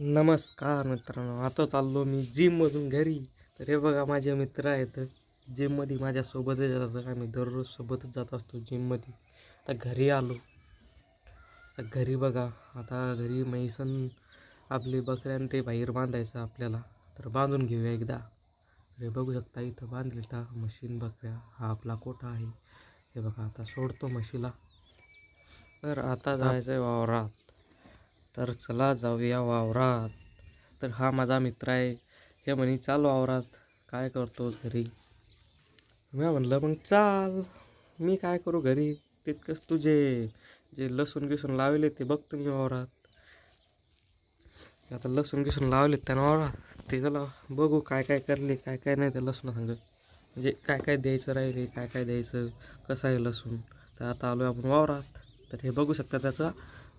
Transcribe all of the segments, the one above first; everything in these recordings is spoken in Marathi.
नमस्कार मित्रांनो आता चाललो मी जिममधून घरी. तर हे बघा माझे मित्र आहेत. जिममध्ये माझ्यासोबतच जातात. आम्ही दररोज सोबतच जात असतो जिममध्ये. आता घरी आलो. आता घरी बघा आता घरी म्हैसन आपले बकऱ्यान ते बाहेर बांधायचं आपल्याला. तर बांधून घेऊया एकदा. हे बघू शकता इथं बांधलेला मशीन बकऱ्या. हा आपला कोठा आहे? हे बघा आता सोडतो म्हशीला. तर आता जायचं आहे वावरात. तर चला जाऊया वावरात. तर हा माझा मित्र आहे. हे म्हणे चाल वावरात. काय करतो घरी? मी म्हणलं मग चाल. मी काय करू घरी? तितकंच तुझे जे लसूण गिसून लावले ते बघतो मी वावरात. आता लसूण गिसून लावले त्यानं वावरात. ते चला बघू काय काय करले काय काय नाही ते लसूण सांग. म्हणजे काय काय द्यायचं राहिले काय काय द्यायचं कसं आहे लसूण? तर आता आलो आपण वावरात. तर हे बघू शकता त्याचा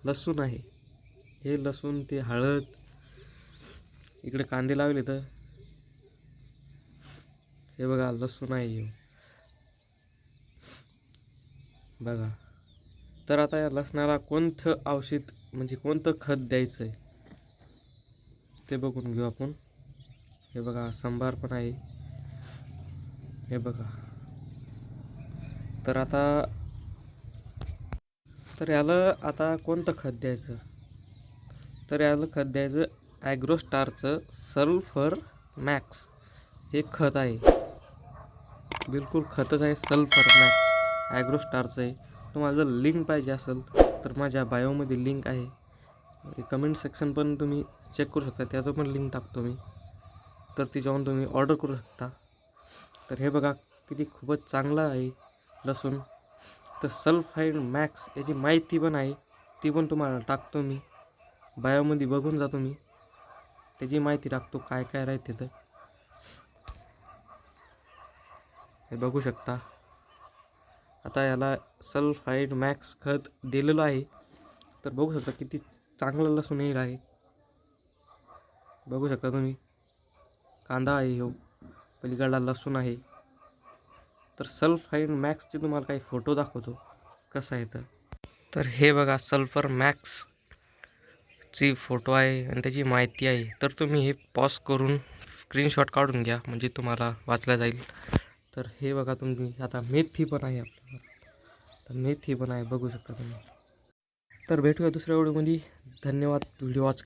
लसूण आहे. हे लसूण ते हळद इकडे कांदे लावले तर. हे बघा लसूण आहे येऊ बघा. तर आता या लसणाला कोणतं औषध म्हणजे कोणतं खत द्यायचं आहे ते बघून घेऊ आपण. हे बघा संभार पण आहे. हे बघा. तर आता तर याला आता कोणतं खत द्यायचं? तर याला खत द्यायचं. ॲग्रोस्टारचं सल्फर मॅक्स हे खत आहे. बिलकुल खतच आहे सल्फर मॅक्स ॲग्रोस्टारचं आहे. तुम्हाला जर लिंक पाहिजे असेल तर माझ्या बायोमध्ये लिंक आहे. कमेंट सेक्शन पण तुम्ही चेक करू शकता. त्यातून पण लिंक टाकतो मी. तर ती जाऊन तुम्ही ऑर्डर करू शकता. तर हे बघा किती खूपच चांगलं आहे लसूण. तर सल्फाईड मॅक्स याची माहिती पण आहे. ती पण तुम्हाला टाकतो मी. बायोमध्ये बघून जातो मी. त्याची माहिती टाकतो काय काय राहते तर हे बघू शकता. आता याला सल्फाईड मॅक्स खत दिलेलं आहे. तर बघू शकता किती चांगलं लसूण येईल आहे. बघू शकता तुम्ही. कांदा आहे हो. पलीकडला लसूण आहे. तर सल्फाईड मॅक्सचे तुम्हाला काही फोटो दाखवतो. कसं आहे तर. तर हे बघा सल्फर मॅक्स. ची फोटो आहे आणि त्याची माहिती आहे. तर तुम्ही हे पॉज करून स्क्रीनशॉट काढून घ्या म्हणजे तुम्हाला वाचल्या जाईल. तर हे बघा तुम्ही आता मेथी पण आहे आपल्याला तर मेथी पण आहे बघू शकता तुम्ही. तर भेटूया दुसऱ्या व्हिडिओमध्ये. धन्यवाद व्हिडिओ वाच